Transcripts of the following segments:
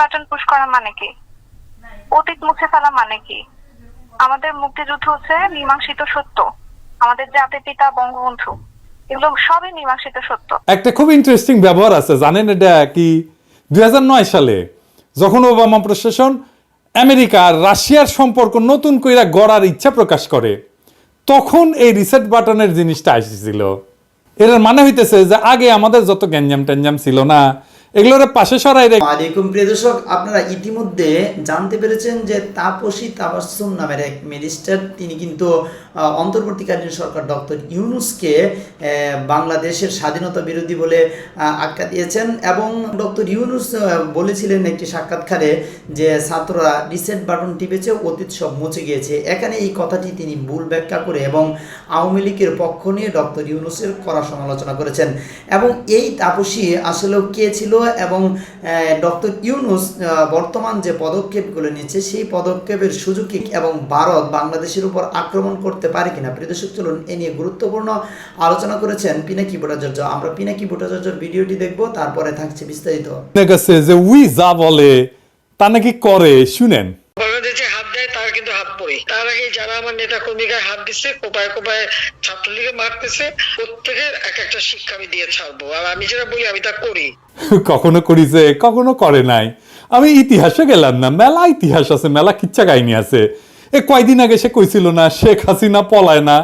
Button push করা মানে কি? অতীত মুছে ফেলা মানে কি? আমাদের মুক্তিযুদ্ধ হচ্ছে মীমাংসিত সত্য। আমাদের জাতির পিতা, বঙ্গবন্ধু, এগুলো সবই মীমাংসিত সত্য। একটা খুব ইন্টারেস্টিং ব্যবহার আছে, জানেন এটা কি? দুই সালে যখন ওবামা প্রশাসন আমেরিকা আর রাশিয়ার সম্পর্ক নতুন কইরা গড়ার ইচ্ছা প্রকাশ করে, তখন এই রিসেট বাটনের জিনিসটা এসেছিল এর মানে হইতেছে যে আগে আমাদের যত গ্যাঞ্জাম ট্যাঞ্জাম ছিল না এগুলোর পাশে সরাই রেখে আলাইকুম প্রিয় দর্শক, আপনারা ইতিমধ্যে জানতে পেরেছেন যে তাপসী তাবাসুম নামের এক ম্যাজিস্ট্রেট তিনি কিন্তু অন্তর্বর্তীকালীন সরকার ডক্টর ইউনুসকে বাংলাদেশের স্বাধীনতা বিরোধী বলে আখ্যা দিয়েছেন এবং ডক্টর ইউনুস বলেছিলেন একটি সাক্ষাৎকারে যে ছাত্ররা রিসেট বাটন টিপেছে, অতীত সব মুছে গিয়েছে। এখানে এই কথাটি তিনি ভুল ব্যাখ্যা করে এবং আওয়ামী লীগের পক্ষ নিয়ে ডক্টর ইউনুসের কড়া সমালোচনা করেছেন। এবং এই তাপসী আসলেও কে ছিল? এবং ডক্টর ইউনুস বর্তমান যে পদক্ষেপগুলো নিচ্ছে সেই পদক্ষেপের সুযোগে এবং ভারত বাংলাদেশের উপর আক্রমণ করতে পারে কিনা প্রিয়দর্শক চলুন এ নিয়ে গুরুত্বপূর্ণ আলোচনা করেছেন পিনাকি ভট্টাচার্য। আমরা পিনাকি ভট্টাচার্যর ভিডিওটি দেখব তারপরে থাকছে বিস্তারিত। যে উই যা বলে তা নাকি করে শুনেন। বাংলাদেশে হাত দেয় তার কিন্তু হাত পড়ে তার আগে যারা আমার নেতা কর্মীকে হাত দিচ্ছে কোপায় কোপায় ছাত্রলীগে মারতেছে প্রত্যেকের এক একটা শিক্ষা আমি দিয়ে ছাড়বো। আর আমি যেটা বলি আমি তা করি। কখনো করিছে কখনো করে নাই। আমি ইতিহাসে গেলাম না মেলা ইতিহাস আছে মেলা কিচ্ছা কাহিনী আছে। এ কয়দিন আগে সে কইছিল না শেখ হাসিনা পলায় না।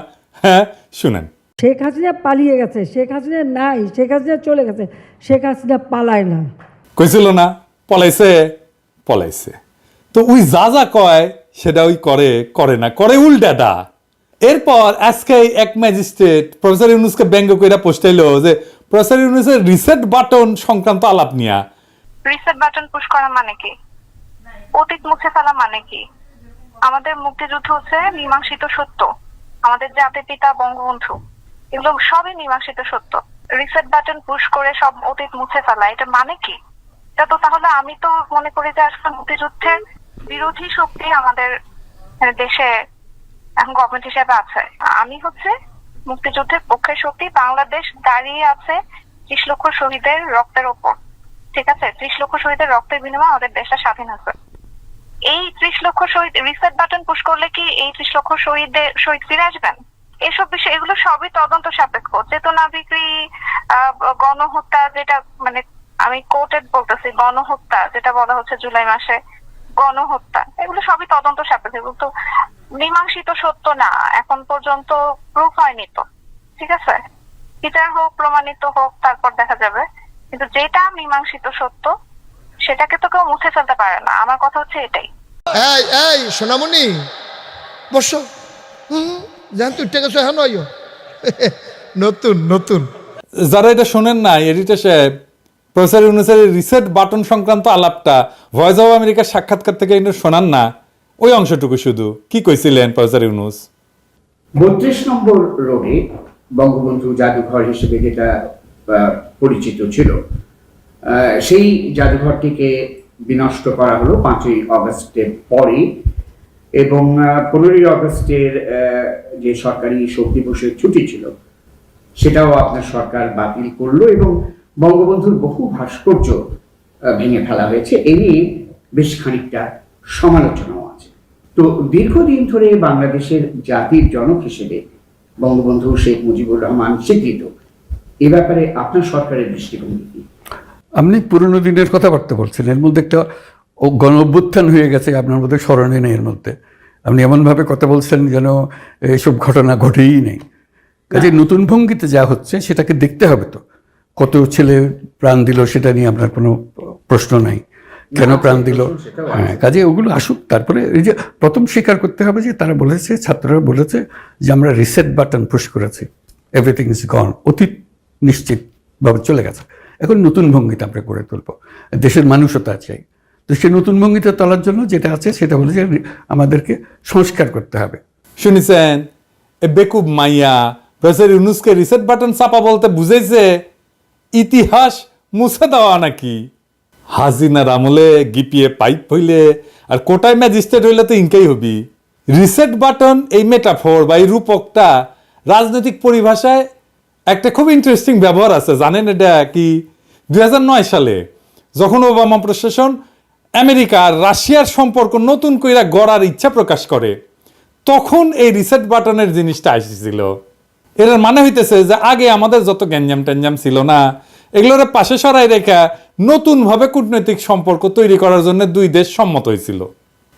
হ্যাঁ শুনেন। শেখ হাসিনা পালিয়ে গেছে শেখ হাসিনা নাই শেখ হাসিনা চলে গেছে শেখ হাসিনা পালায় না। কইছিল না পলাইছে পলাইছে। তো ওই যা যা কয় সেটা ওই করে করে না, করে উল্টাটা। এরপর আজকে এক ম্যাজিস্ট্রেট প্রফেসর ইউনুসকে ব্যঙ্গ কইরা পোস্টাইলো যে প্রফেসর ইউনুসের রিসেট বাটন সংক্রান্ত আলাপ নিয়া। রিসেট বাটন পুশ করা মানে কি? অতীত মুছে ফেলা মানে কি? আমাদের মুক্তিযুদ্ধ হচ্ছে মীমাংসিত সত্য। আমাদের জাতির পিতা, বঙ্গবন্ধু, এগুলো সবই মীমাংসিত সত্য। রিসেট বাটন পুশ করে সব অতীত মুছে ফেলা, এটা মানে কি? এটা তো তাহলে আমি তো মনে করি যে আসলে মুক্তিযুদ্ধের বিরোধী শক্তি আমাদের দেশে এখন গভর্নমেন্ট হিসেবে আছে। আমি হচ্ছে মুক্তিযুদ্ধের পক্ষের শক্তি, বাংলাদেশ দাঁড়িয়ে আছে ত্রিশ লক্ষ শহীদের রক্তের ওপর। ঠিক আছে? ত্রিশ লক্ষ শহীদের রক্তের বিনিময়ে আমাদের দেশটা স্বাধীন আছে। এই ত্রিশ লক্ষ শহীদ রিসেট বাটন পুশ করলে কি এই ত্রিশ লক্ষ শহীদদের, শহীদ ফিরে আসবেন? এসব বিষয়, এগুলো সবই তদন্ত সাপেক্ষ। চেতনা বিক্রি গণহত্যা যেটা মানে আমি কোর্টেড বলতেছি, গণহত্যা, যেটা বলা হচ্ছে জুলাই মাসে। গণহত্যা এগুলো সবই তদন্ত সাপেক্ষ কিন্তু মীমাংসিত সত্য না এখন পর্যন্ত প্রুফ হয়নি তো ঠিক আছে? বিচার হোক প্রমাণিত হোক তারপর দেখা যাবে কিন্তু যেটা মীমাংসিত সত্য সেটাকে তো কেউ মুছে ফেলতে পারে না আমার কথা হচ্ছে এটাই। এই এই সোনামণি বসো। হুম জান তুই টেকে হ্যাঁ নয় নতুন নতুন। যারা এটা শোনেন না এডিটর সাহেব প্রফেসর ইউনুসের রিসেট বাটন সংক্রান্ত আলাপটা ভয়েস অফ আমেরিকার সাক্ষাৎকার থেকে এটা শোনান না। ওই অংশটুকু শুধু। কি কইছিলেন প্রফেসর ইউনুস? বত্রিশ নম্বর রোডে বঙ্গবন্ধু জাদুঘর হিসেবে যেটা পরিচিত ছিল সেই জাদুঘরটিকে বিনষ্ট করা হলো পাঁচই অগস্টের পরে এবং পনেরোই অগস্টের যে সরকারি শোক দিবসের ছুটি ছিল, সেটাও আপনার সরকার বাতিল করল এবং বঙ্গবন্ধুর বহু ভাস্কর্য ভেঙে ফেলা হয়েছে। এ নিয়ে বেশ খানিকটা সমালোচনাও আছে। তো দীর্ঘদিন ধরে বাংলাদেশের জাতির জনক হিসেবে বঙ্গবন্ধু শেখ মুজিবুর রহমান স্বীকৃত। এ ব্যাপারে আপনার সরকারের দৃষ্টিভঙ্গি কি? আপনি পুরনো দিনের কথাবার্তা বলছেন এর মধ্যে একটা গণ অভ্যুত্থান হয়ে গেছে আপনার মধ্যে স্মরণে নেই এর মধ্যে। আপনি এমনভাবে কথা বলছেন যেন এইসব ঘটনা ঘটেই নেই। কাজে নতুন ভঙ্গিতে যা হচ্ছে সেটাকে দেখতে হবে তো। কত ছেলে প্রাণ দিল সেটা নিয়ে আপনার কোনো প্রশ্ন নাই। কেন প্রাণ দিল? হ্যাঁ কাজে ওগুলো আসুক। তারপরে এই যে প্রথম স্বীকার করতে হবে যে তারা বলেছে ছাত্ররা বলেছে যে আমরা রিসেট বাটন পুশ করেছি। এভরিথিং ইজ গন অতীত নিশ্চিতভাবে চলে গেছে। এখন নতুন ভঙ্গিতে আমরা করে তুলব। দেশের মানুষতা চাই। তো সেই নতুন ভঙ্গিতে তোলার জন্য যেটা আছে সেটা হলো যে আমাদেরকে সংস্কার করতে হবে। শুনিছেন? এ বেকুব মাইয়া প্রফেসর ইউনুসকে রিসেট বাটন চাপা বলতে বুঝাইছে। ইতিহাস মুছে দেওয়া নাকি? হাজিনার আমলে গিপিয়ে পাইপ হইলে আর কোটায় ম্যাজিস্ট্রেট হইলে তো ইনকাই হবি। রিসেট বাটন, এই মেটাফোর বা এই রূপকটা রাজনৈতিক পরিভাষায় একটা খুব ইন্টারেস্টিং ব্যবহার আছে। জানেন এটা কি? দুই হাজার নয় সালে যখন ওবামা প্রশাসন আমেরিকা আর রাশিয়ার সম্পর্ক নতুন কইরা গড়ার ইচ্ছা প্রকাশ করে, তখন এই রিসেট বাটনের জিনিসটা আসছিল। এর মানে হইতেছে যে আগে আমাদের যত গ্যাঞ্জাম ট্যাঞ্জাম ছিল না, এগুলোর পাশে সরাই রেখা নতুনভাবে কূটনৈতিক সম্পর্ক তৈরি করার জন্য দুই দেশ সম্মত হয়েছিল।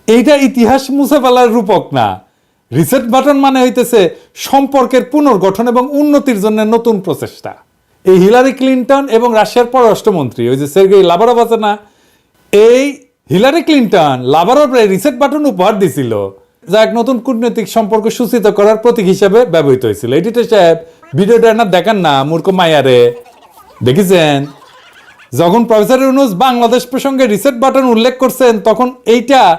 এইটা ইতিহাস মুছে ফেলার রূপক না। রিসেট বাটন মানে হইতেছে সম্পর্কের পুনর্গঠন এবং উন্নতির জন্য নতুন প্রচেষ্টা। এই হিলারি ক্লিন্টন এবং রাশিয়ার পররাষ্ট্রমন্ত্রী, ওই যে সের্গেই লাভারভ আছে না, এই হিলারি ক্লিন্টন লাভারভরে রিসেট বাটন উপহার দিছিল। যা এক নতুন কূটনৈতিক সম্পর্ক সূচিত করার প্রতীক হিসেবে ব্যবহৃত হয়েছিল। এডিটর সাহেব ভিডিওটা না দেখান না, মূর্খ মায়ারে দেখেছেন? যখন প্রফেসর ইউনুস বাংলাদেশ প্রসঙ্গে রিসেট বাটন উল্লেখ করছেন, তখন এইটা,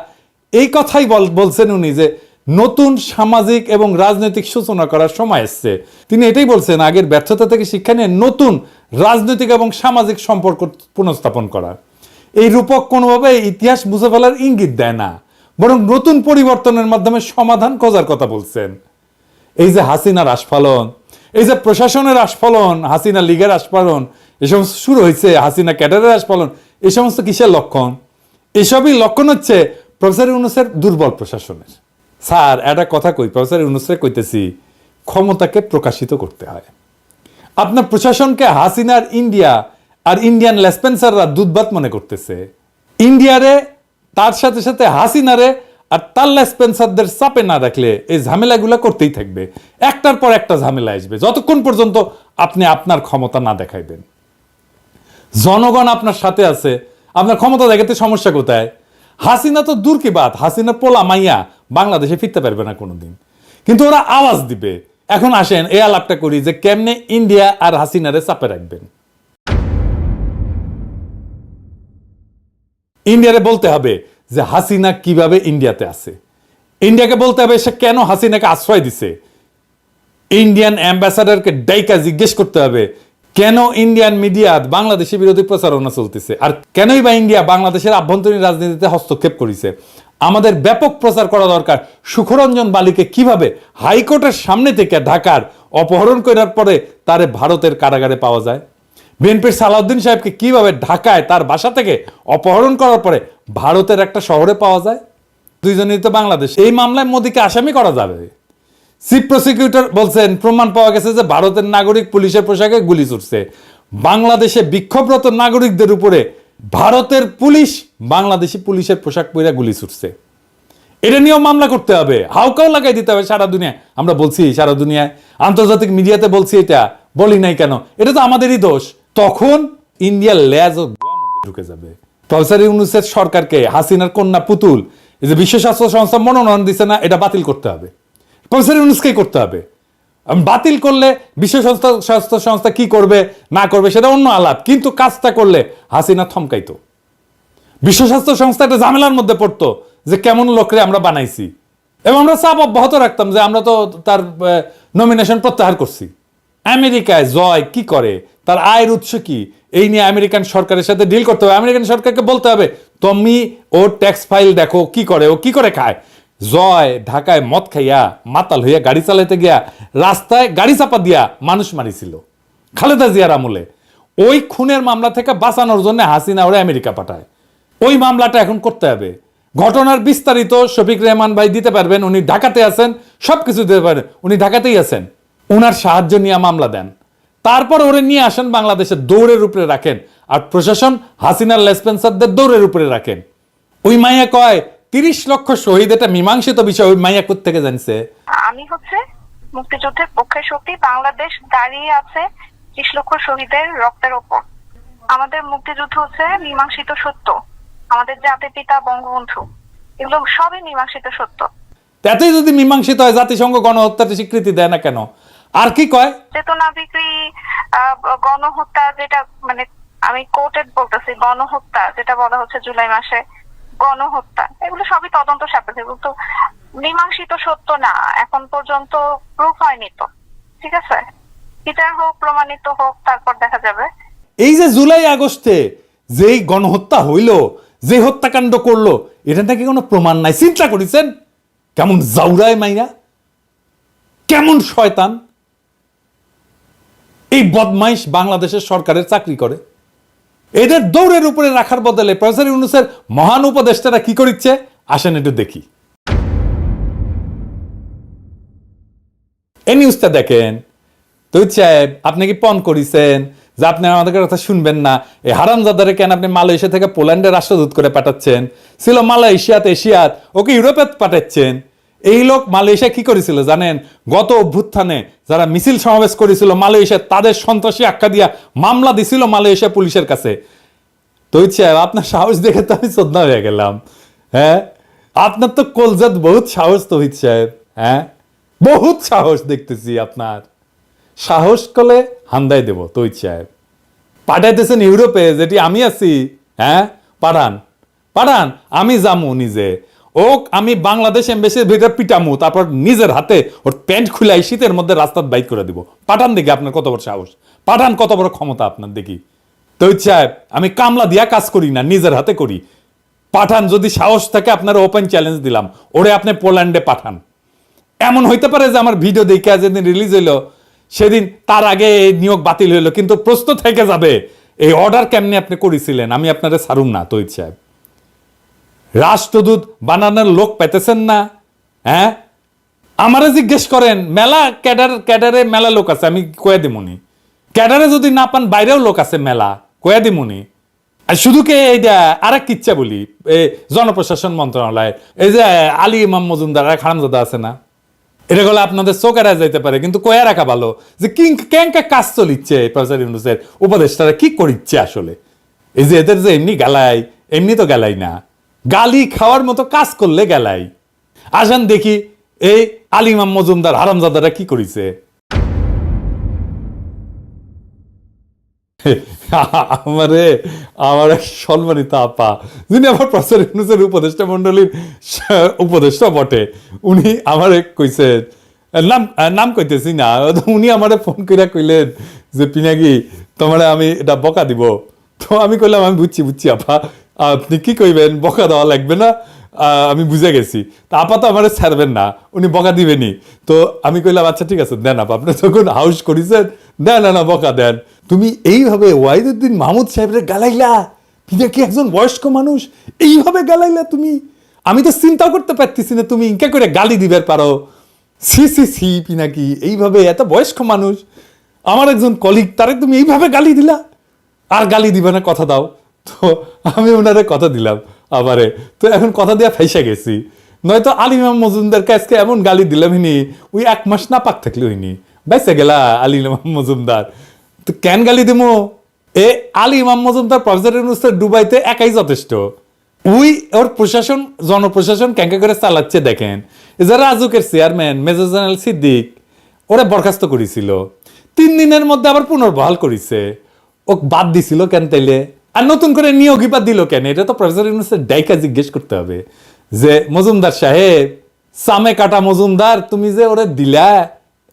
এই কথাই বল- বলছেন উনি যে নতুন সামাজিক এবং রাজনৈতিক সূচনা করার সময় এসছে। তিনি এটাই বলছেন, আগের ব্যর্থতা থেকে শিক্ষা নিয়ে নতুন রাজনৈতিক এবং সামাজিক সম্পর্ক পুনঃস্থাপন করা। এই রূপক কোনোভাবে ইতিহাস বুঝে ফেলার ইঙ্গিত দেয় না। বরং নতুন পরিবর্তনের মাধ্যমে সমাধান খোঁজার কথা বলছেন। এই যে হাসিনার আস্ফালন, এই যে প্রশাসনের আস্ফালন, হাসিনা লীগের আস্ফালন এই সমস্ত শুরু হয়েছে, হাসিনা ক্যাডারের আস্ফালন এই সমস্ত কিসের লক্ষণ? এসবই লক্ষণ হচ্ছে প্রফেসর ইউনুসের দুর্বল প্রশাসনের। স্যার, একটা কথা কই, প্রফেসর ইউনুসের কইতেছি, ক্ষমতাকে প্রকাশিত করতে হয়। আপনার প্রশাসনকে হাসিনার ইন্ডিয়া আর ইন্ডিয়ান লেসপেন্সাররা দুধবাত মনে করতেছে। ইন্ডিয়ারে তার সাথে সাথে হাসিনারে আর তার লেসপেন্সারদের চাপে না রাখলে এই ঝামেলাগুলো করতেই থাকবে। একটার পর একটা ঝামেলা আসবে। যতক্ষণ পর্যন্ত আপনি আপনার ক্ষমতা না দেখাইবেন। জনগণ আপনার সাথে আছে, আপনার ক্ষমতা দেখাতে সমস্যা কোথায়? হাসিনা তো দূর কি বাদ হাসিনা পোলা মাইয়া বাংলাদেশে ফিরতে পারবে না কোনোদিন। কিন্তু ওরা আওয়াজ দিবে। এখন আসেন, এই আলাপটা করি যে কেমনে ইন্ডিয়া আর হাসিনারে চাপে রাখবেন। ইন্ডিয়ারে বলতে হবে যে হাসিনা কীভাবে ইন্ডিয়াতে আছে। ইন্ডিয়াকে বলতে হবে সে কেন হাসিনাকে আশ্রয় দিছে। ইন্ডিয়ান অ্যাম্বাসাডারকে ডাইকা জিজ্ঞেস করতে হবে, কেন ইন্ডিয়ান মিডিয়া বাংলাদেশের বিরোধী প্রচারণা চলতেছে? আর কেনই বা ইন্ডিয়া বাংলাদেশের আভ্যন্তরীণ রাজনীতিতে হস্তক্ষেপ করেছে? আমাদের ব্যাপক প্রচার করা দরকার। সুখরঞ্জন বালিকে কীভাবে হাইকোর্টের সামনে থেকে ঢাকার অপহরণ করার পরে তারে ভারতের কারাগারে পাওয়া যায়? বিএনপির সালাউদ্দিন সাহেবকে কীভাবে ঢাকায় তার বাসা থেকে অপহরণ করার পরে ভারতের একটা শহরে পাওয়া যায়? দুইজনই তো বাংলাদেশ। এই মামলায় মোদীকে আসামি করা যাবে। চিফ প্রসিকিউটর বলছেন, প্রমাণ পাওয়া গেছে যে ভারতের নাগরিক পুলিশের পোশাকে গুলি ছুটছে। বাংলাদেশে বিক্ষোভরত নাগরিকদের উপরে ভারতের পুলিশ, বাংলাদেশি পুলিশের পোশাক পরে গুলি ছুটছে। এটা নিয়েও মামলা করতে হবে। হাউকাও লাগাই দিতে হবে সারা দুনিয়ায়। আমরা বলছি, সারা দুনিয়ায় আন্তর্জাতিক মিডিয়াতে বলছি এটা। বলি নাই কেন? এটা তো আমাদেরই দোষ। তখন ইন্ডিয়ার ল্যাজ ও ঢুকে যাবে। প্রফেসর ইউনুসের সরকারকে, হাসিনার কন্যা পুতুল যে বিশ্ব স্বাস্থ্য সংস্থা মনোনয়ন দিছে না, এটা বাতিল করতে হবে। প্রফেসর ইউনুসকেই করতে হবে। বাতিল করলে বিশ্ব সংস্থা স্বাস্থ্য সংস্থা কি করবে, না করবে, সেটা অন্য আলাপ। কিন্তু কাজটা করলে হাসিনা থমকাইতো। বিশ্ব স্বাস্থ্য সংস্থা একটা ঝামেলার মধ্যে পড়তো যে কেমন লোকরে আমরা বানাইছি। এবং আমরা চাপ অব্যাহত রাখতাম যে আমরা তো তার নমিনেশন প্রত্যাহার করছি। আমেরিকায় জয় কি করে? তার আয়ের উৎস কি? এই নিয়ে আমেরিকান সরকারের সাথে ডিল করতে হবে। আমেরিকান সরকারকে বলতে হবে, তুমি ওর ট্যাক্স ফাইল দেখো, কি করে? ও কি করে খায়? জয়, ঢাকায় মদ খাইয়া, মাতাল হইয়া, গাড়ি চালাইতে গিয়া, রাস্তায় গাড়ি চাপা দিয়া মানুষ মারিছিল। খালেদা জিয়ার আমলে। ওই খুনের মামলা থেকে বাঁচানোর জন্য হাসিনা ওরা আমেরিকা পাঠায়। ওই মামলাটা এখন করতে হবে। ঘটনার বিস্তারিত শফিক রেহমান ভাই দিতে পারবেন। উনি ঢাকাতে আছেন সব কিছু দিতে পারেন উনি ঢাকাতেই আছেন। ওনার সাহায্য নিয়ে মামলা দেন। তারপর ওরে নিয়ে আসেন বাংলাদেশে দৌড়ের উপরে রাখেন। আর প্রশাসন হাসিনার লেসপেন্সারদের দৌড়ের উপরে রাখেন। ওই মাইয়া কয় তিরিশ লক্ষ শহীদ এটা মীমাংসিত বিষয় ওই মাইয়া থেকে জানছে? আমি হচ্ছে মুক্তিযুদ্ধের পক্ষে শক্তি বাংলাদেশ দাঁড়িয়ে আছে ত্রিশ লক্ষ শহীদের রক্তের ওপর। আমাদের মুক্তিযুদ্ধ হচ্ছে মীমাংসিত সত্য। আমাদের জাতির পিতা বঙ্গবন্ধু এগুলো সবই মীমাংসিত সত্য। তাতেই যদি মীমাংসিত হয় জাতিসংঘ গণহত্যার স্বীকৃতি দেয় না কেন? আর কি কয়? চেতনা বিক্রি গণহত্যা যেটা মানে আমি কোর্টেড বলতেছি গণহত্যা যেটা বলা হচ্ছে জুলাই মাসে গণহত্যা এগুলো সবই তদন্ত সাপেক্ষে কিন্তু মীমাংসিত সত্য না এখন পর্যন্ত প্রুফ হয়নি তো ঠিক আছে? বিচার হোক প্রমাণিত হোক তারপর দেখা যাবে। এই যে জুলাই আগস্টে যেই গণহত্যা হইল যে হত্যাকাণ্ড করল এটা নাকি কোনো প্রমাণ নাই? চিন্তা করেছেন? কেমন জাউরায় মাইয়া কেমন শয়তান? এই বদমাইশ বাংলাদেশের সরকারের চাকরি করে। এদের দৌড়ের উপরে রাখার বদলে প্রফেসর ইউনুসের মহান উপদেষ্টারা কি করিচ্ছে? আসেন একটু দেখি। এই নিউজটা দেখেন। তো সাহেব, আপনি কি পণ করিছেন? যে আপনি আমাদের কথা শুনবেন না। এই হারামজাদারে কেন আপনি মালয়েশিয়া থেকে পোল্যান্ডের রাষ্ট্রদূত করে পাঠাচ্ছেন? ছিল মালয়েশিয়াত এশিয়াত ওকে ইউরোপে পাঠাচ্ছেন। এই লোক মালয়েশিয়া কি করেছিল জানেন? গত অভ্যুত্থানে যারা মিছিল সমাবেশ করেছিল মালয়েশিয়া, তাদের সন্ত্রাসী আখ্যা দিয়া মামলা দিছিল মালয়েশিয়া পুলিশের কাছে। তো সাহেব আপনার সাহস দেখে তো আমি শ্রদ্ধা হয়ে গেলাম। হ্যাঁ? আপনার তো কলজাত বহুত সাহস তো সাহেব হ্যাঁ? বহুত সাহস দেখতেছি আপনার। সাহস কলে হান্দাই দেব তৈত সাহেব পাঠাইতেছেন ইউরোপে, যেটি আমি আছি। হ্যাঁ? পাঠান। পাঠান, আমি যামু নিজে। ও আমি বাংলাদেশ এম্বাসির ভিতরে পিটামু, তারপর নিজের হাতে ওর প্যান্ট খুলাই শীতের মধ্যে রাস্তার বাইক করে দিব। পাঠান দেখি আপনার কত বড় সাহস। পাঠান কত বড় ক্ষমতা আপনার দেখি। তৈত সাহেব, আমি কামলা দিয়া কাজ করি না, নিজের হাতে করি। পাঠান, যদি সাহস থাকে আপনার ওপেন চ্যালেঞ্জ দিলাম, ওরে আপনি পোল্যান্ডে পাঠান। এমন হইতে পারে যে আমার ভিডিও দেখে যেদিন রিলিজ হইল, সেদিন তার আগে এই নিয়োগ বাতিল হইল, কিন্তু প্রস্তুত থেকে যাবে। এই অর্ডার কেমনি আপনি করেছিলেন, আমি আপনারে সারুম না তৈত সাহেব। রাষ্ট্রদূত বানানোর লোক পেতেছেন না হ্যাঁ? আমারে জিজ্ঞেস করেন, মেলা ক্যাডার, ক্যাডারে মেলা লোক আছে, আমি কয়ে দিমুনি। ক্যাডারে যদি না পান, বাইরেও লোক আছে মেলা, কয়ে দিমুনি। আর শুধু কে এইটা আরেক কিচ্ছা বলি, এই জনপ্রশাসন মন্ত্রণালয়, এই যে আলী ইমাম মজুমদার এক আছে না? এটা গেলে আপনাদের চোখেরা যাইতে পারে, কিন্তু কয়ে রাখা ভালো যে কিং ক্যাঙ্কা কাজ চলিচ্ছে প্রফেসর ইউনুসের উপদেষ্টারা কি করিচ্ছে আসলে? এই যে এদের যে এমনি গালাই, এমনি তো গেলাই না। গালি খাওয়ার মতো কাজ করলে গেলাই। আসেন দেখি এই আলিমাম মজুমদার হারামজাদারা কি করিছে। আমারে, আমার এক সম্মানিত আপা, যিনি আমার প্রফেসর ইউনুসের উপদেষ্টা মন্ডলীর উপদেষ্টা বটে, উনি আমার কইছেন, নাম নাম কইতেছি না, উনি আমারে ফোন কইরা কইলেন যে, পিনাকি, তোমারে আমি এটা বকা দিব। তো আমি কইলাম, আমি বুঝছি বুঝছি আপা আপনি কি কইবেন? বকা দেওয়া লাগবে না। আমি বুঝে গেছি। তা আপা তো আমার ছাড়বেন না। উনি বকা দিবেনি তো আমি কইলাম আচ্ছা ঠিক আছে, দেন আপা। আপনি যখন হাউস করেছেন দেন না বকা দেন। তুমি এইভাবে ওয়াহিদুদ্দিন মাহমুদ সাহেবের গালাইলা? পিনা কি একজন বয়স্ক মানুষ? এইভাবে গালাইলা তুমি? আমি তো চিন্তা করতে পারতেছি না, তুমি ইনকা করে গালি দিবার পারো। সি সি সি পিনাকি এইভাবে এত বয়স্ক মানুষ। আমার একজন কলিগ তারে তুমি এইভাবে গালি দিলা? আর গালি দিবে না, কথা দাও। তো আমি ওনারে কথা দিলাম আবারে। তো এখন কথা দিয়া ফাইসা গেছি। নয়তো আলিমাম মজুমদারকে আজকে এমন গালি দিলাম হিনি, ওই এক মাস না পাক থাকলে হইনি বাইসে গেলা আলিমাম মজুমদার। তো কেন গালি দিমো? এ আলী ইমাম মজুমদার প্রফেসর ইউনুসের ডুবাইতে একাই যথেষ্ট। ওই ওর প্রশাসন, জনপ্রশাসন ক্যাঙ্কা করে চালাচ্ছে দেখেন। যে রাজুকের চেয়ারম্যান, মেজর জেনারেল সিদ্দিক, ওরা বরখাস্ত করেছিল। তিন দিনের মধ্যে আবার পুনর্বহাল করেছে। ও বাদ দিছিল কেন তাইলে? আর নতুন করে নিয়োগই বাদ দিল কেন? এটা তো প্রফেসর ইউনুসের ডাইকা জিজ্ঞেস করতে হবে যে, মজুমদার সাহেব, সামে কাটা মজুমদার, তুমি যে ওরে দিলা,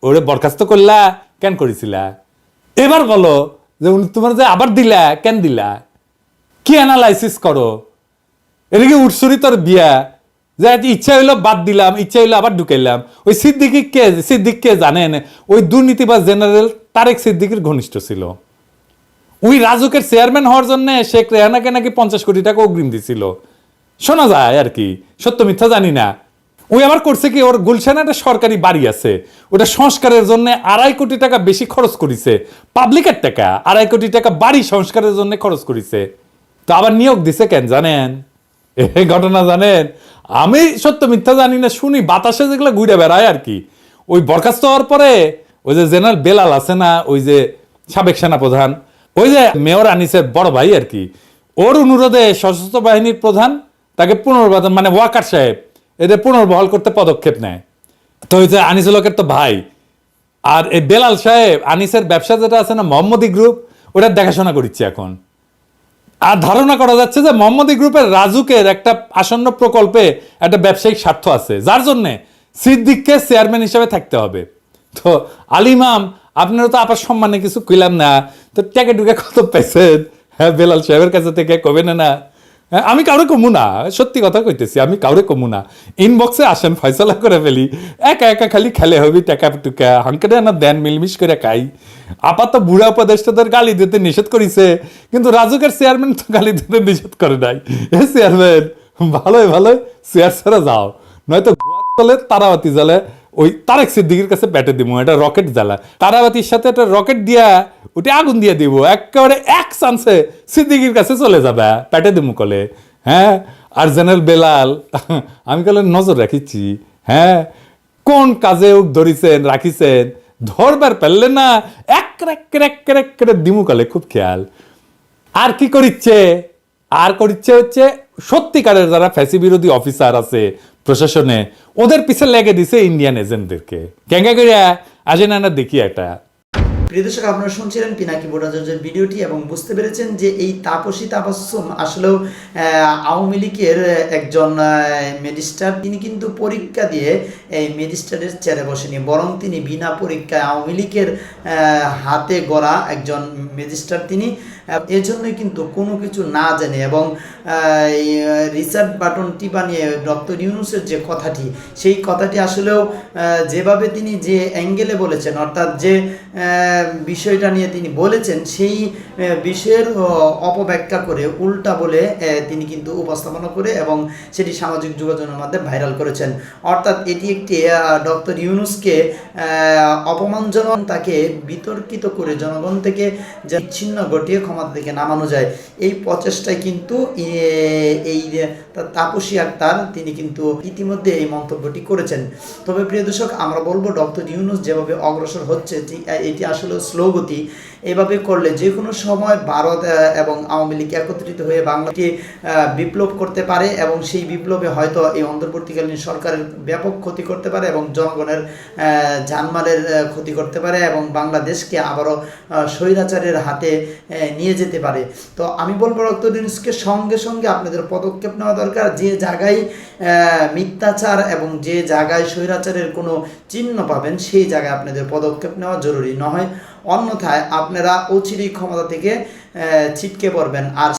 ওরে বরখাস্ত করলা, কেন করেছিলা? এবার বলো যে তোমার যে আবার দিলা, কেন দিলা? কি অ্যানালাইসিস করো? এদিকে উৎসরি তোর বিয়া? যে ইচ্ছা হইল বাদ দিলাম, ইচ্ছা হইল আবার ঢুকাইলাম। ওই সিদ্দিকি কে, সিদ্দিক কে জানেন? ওই দুর্নীতিবাজ জেনারেল তারেক সিদ্দিকির ঘনিষ্ঠ ছিল। ওই রাজুকের চেয়ারম্যান হওয়ার জন্য শেখ রেহানাকে নাকি পঞ্চাশ কোটি টাকা অগ্রিম দিছিল। শোনা যায় আর কি, সত্য মিথ্যা জানি না। ওই আবার করছে কি, ওর গুলশানে একটা সরকারি বাড়ি আছে। ওটা সংস্কারের জন্য আড়াই কোটি টাকা বেশি খরচ করেছে। পাবলিকের টাকা, আড়াই কোটি টাকা বাড়ি সংস্কারের জন্য খরচ করেছে। তো আবার নিয়োগ দিছে কেন জানেন? এই ঘটনা জানেন? আমি সত্য মিথ্যা জানি না, শুনি বাতাসে যেগুলো ঘুরে বেড়ায় আর কি। ওই বরখাস্ত হওয়ার পরে ওই যে জেনারেল বেলাল আছে না, ওই যে সাবেক সেনাপ্রধান ওই যে মেয়র আনিসের বড় ভাই আর কি, ওর অনুরোধে সশস্ত্র বাহিনীর প্রধান তাকে পুনর্বাদন মানে ওয়াকার সাহেব, এদের পুনর্বহাল করতে পদক্ষেপ নেয়। তো ওই যে আনিসুল হকের তো ভাই, আর এই বেলাল সাহেব, আনিসের ব্যবসা যেটা আছে না, মোহাম্মদী গ্রুপ ওটার দেখাশোনা করছে এখন। আর ধারণা করা যাচ্ছে যে মোহাম্মদী গ্রুপের রাজুকের একটা আসন্ন প্রকল্পে একটা ব্যবসায়িক স্বার্থ আছে, যার জন্যে সিদ্দিককে চেয়ারম্যান হিসেবে থাকতে হবে। তো আলিমাম আপনারা তো আপার সম্মানে কিছু কইলাম না। তো ট্যাকে টুকে কত পাইছেন? হ্যাঁ বেলাল সাহেবের কাছে থেকে কবে না না। হ্যাঁ, আমি কাউরে কমু না। সত্যি কথা কইতেছি আমি কাউরে কমু না। ইনবক্সে আসেন ফয়সলা করে ফেলি। একা একা খালি খেলে হবি টাকা টুকা। হাঙ্কেটে না দেন মিলমিশ করে খাই। আপাত বুড়া উপদেষ্টাদের গালি দিতে নিষেধ করিছে কিন্তু রাজুকের চেয়ারম্যান তো গালি দিতে নিষেধ করে নাই। এ চেয়ারম্যান ভালোই ভালোই চেয়ার ছাড়া যাও। নয়তো গোয়াত কলে তারাবাতি জ্বালে ওই তারেক সিদ্দিকির কাছে ব্যাটে দিব, এটা রকেট জ্বালা। তারাবাতির সাথে একটা রকেট দিয়া ওটা আগুন দিয়ে দিব, একেবারে এক চান্সে সিদ্দিকির কাছে চলে যাবে প্যাটে দিব কলে। হ্যাঁ? আর জেনারেল বেলাল, আমি কলে নজর রাখিছি হ্যাঁ? কোন কাজে ওক ধরিছেন, রাখিছেন? ধরবার পারলে না এক করে দিমু কলে, খুব খেয়াল। আর কি করিচ্ছে? আর করিচ্ছে হচ্ছে, সত্যিকারের যারা ফ্যাসি বিরোধী অফিসার আছে প্রশাসনে, ওদের পিছে লেগে দিছে ইন্ডিয়ান এজেন্টদেরকে ক্যাঙ্গা করিয়া আসেন না দেখি একটা। প্রিয় দর্শক, আপনারা শুনছিলেন পিনাকি ভট্টাচার্যের ভিডিওটি এবং বুঝতে পেরেছেন যে এই তাপসী তাপাসুম আসলেও আওয়ামী লীগের একজন ম্যাজিস্ট্রেট তিনি কিন্তু পরীক্ষা দিয়ে এই ম্যাজিস্ট্রেটের চেয়ারে বসেনি, বরং তিনি বিনা পরীক্ষায় আওয়ামী লীগের হাতে গড়া একজন ম্যাজিস্ট্রেট তিনি এজন্যই কিন্তু কোনো কিছু না জানে এবং রিসার্চ বাটন টিপা নিয়ে ডক্টর ইউনুসের যে কথাটি, সেই কথাটি আসলেও যেভাবে তিনি যে অ্যাঙ্গেলে বলেছেন, অর্থাৎ যে বিষয়টা নিয়ে তিনি বলেছেন, সেই বিষয়ের অপব্যাখ্যা করে উল্টা বলে তিনি কিন্তু উপস্থাপনা করে এবং সেটি সামাজিক যোগাযোগের মাধ্যমে ভাইরাল করেছেন। অর্থাৎ এটি একটি ডক্টর ইউনুসকে অপমানজনক, তাকে বিতর্কিত করে জনগণ থেকে বিচ্ছিন্ন ঘটিয়ে ক্ষমতা থেকে নামানো যায়। এই প্রচেষ্টায় কিন্তু এই তাপসী আক্তার, তিনি কিন্তু ইতিমধ্যে এই মন্তব্যটি করেছেন। তবে প্রিয় দর্শক, আমরা বলব, ডক্টর ইউনুস যেভাবে অগ্রসর হচ্ছে এটি আসলে স্লো গতি। এভাবে করলে যে কোনো সময় ভারত এবং আওয়ামী লীগ একত্রিত হয়ে বাংলাকে বিপ্লব করতে পারে এবং সেই বিপ্লবে হয়তো এই অন্তর্বর্তীকালীন সরকারের ব্যাপক ক্ষতি করতে পারে এবং জনগণের জানমালের ক্ষতি করতে পারে এবং বাংলাদেশকে আবারও স্বৈরাচারের হাতে নিয়ে যেতে পারে। তো আমি বলব ডক্টর ইউনুসকে সঙ্গে সঙ্গে আপনাদের পদক্ষেপ নেওয়া দরকার। যে জায়গায় মিথ্যাচার এবং যে জায়গায় স্বৈরাচারের কোনো চিহ্ন পাবেন, সেই জায়গায় আপনাদের পদক্ষেপ নেওয়া জরুরি। নয় অন্যথায় আপনারা অচিরি ক্ষমতা থেকে ছিটকে পড়বেন। আর